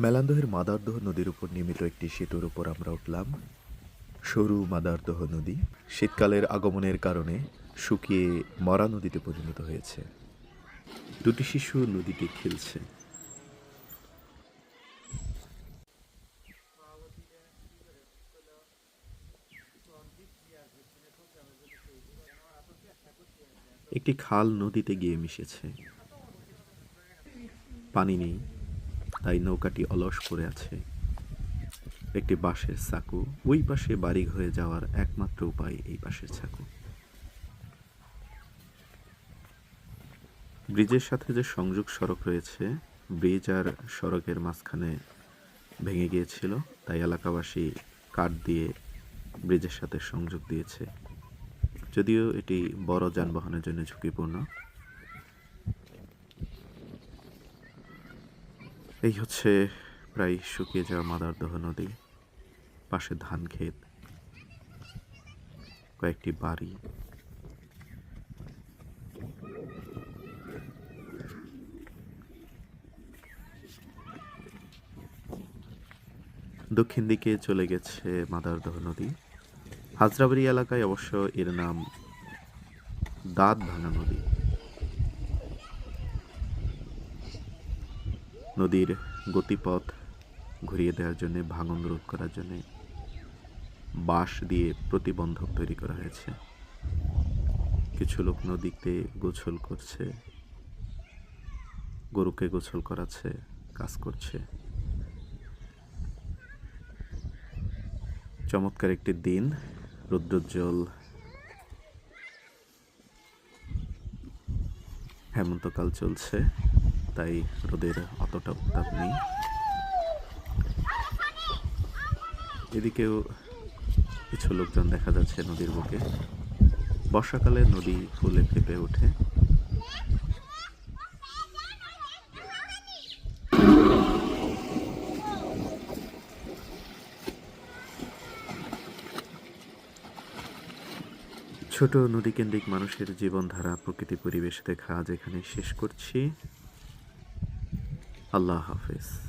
মেলান্দহের মাদারদহ নদীর উপর নির্মিত একটি সেতুর উপর আমরা উঠলাম। সরু মাদারদহ নদী শীতকালের আগমনের কারণে শুকিয়ে মরা নদীতে পরিণত হয়েছে। দুটি শিশু নদীতে খেলছে। একটি খাল নদীতে গিয়ে মিশেছে। পানি নেই। তাই নৌকাটি অলস পড়ে আছে। একটি বাঁশের চাকু, ওই পাশে বাড়ি হয়ে যাওয়ার একমাত্র উপায় এই বাঁশের চাকু। ব্রিজের সাথে যে সংযোগ সড়ক রয়েছে, ব্রিজ আর সড়কের মাঝখানে ভেঙে গিয়েছিল, তাই এলাকাবাসী কাঠ দিয়ে ব্রিজের সাথে সংযোগ দিয়েছে। যদিও এটি বড় যানবাহনের জন্য ঝুঁকিপূর্ণ এই হচ্ছে প্রায় শুকিয়ে যাওয়া মাদারদহ নদী, পাশে ধান ক্ষেত, কয়েকটি বাড়ি। দক্ষিণ দিকে চলে গেছে মাদারদহ নদী। হাজরাবাড়ি এলাকায় অবশ্য এর নাম দাঁত ভাঙা নদী। নদীর গতিপথ ঘুরিয়ে দেওয়ার জন্য, ভাঙন রোধ করার জন্য বাঁশ দিয়ে প্রতিবন্ধক তৈরি করা হয়েছে। কিছু লোক নদীতে গোসল করছে, গরুকে গোসল করাচ্ছে, কাজ করছে। চমৎকার একটি দিন, রৌদ্রোজ্জ্বল। হেমন্তকাল চলছে। তাই রোদের অতটা উত্তাপ নেই। এদিকেও কিছু লোকজন দেখা যাচ্ছে নদীর বুকে। বর্ষাকালে নদী ফুলে ফেপে ওঠে। ছোট নদীকেন্দ্রিক মানুষের জীবনধারা প্রকৃতি পরিবেশ দেখা এখানে শেষ করছি। আল্লাহ হাফেজ।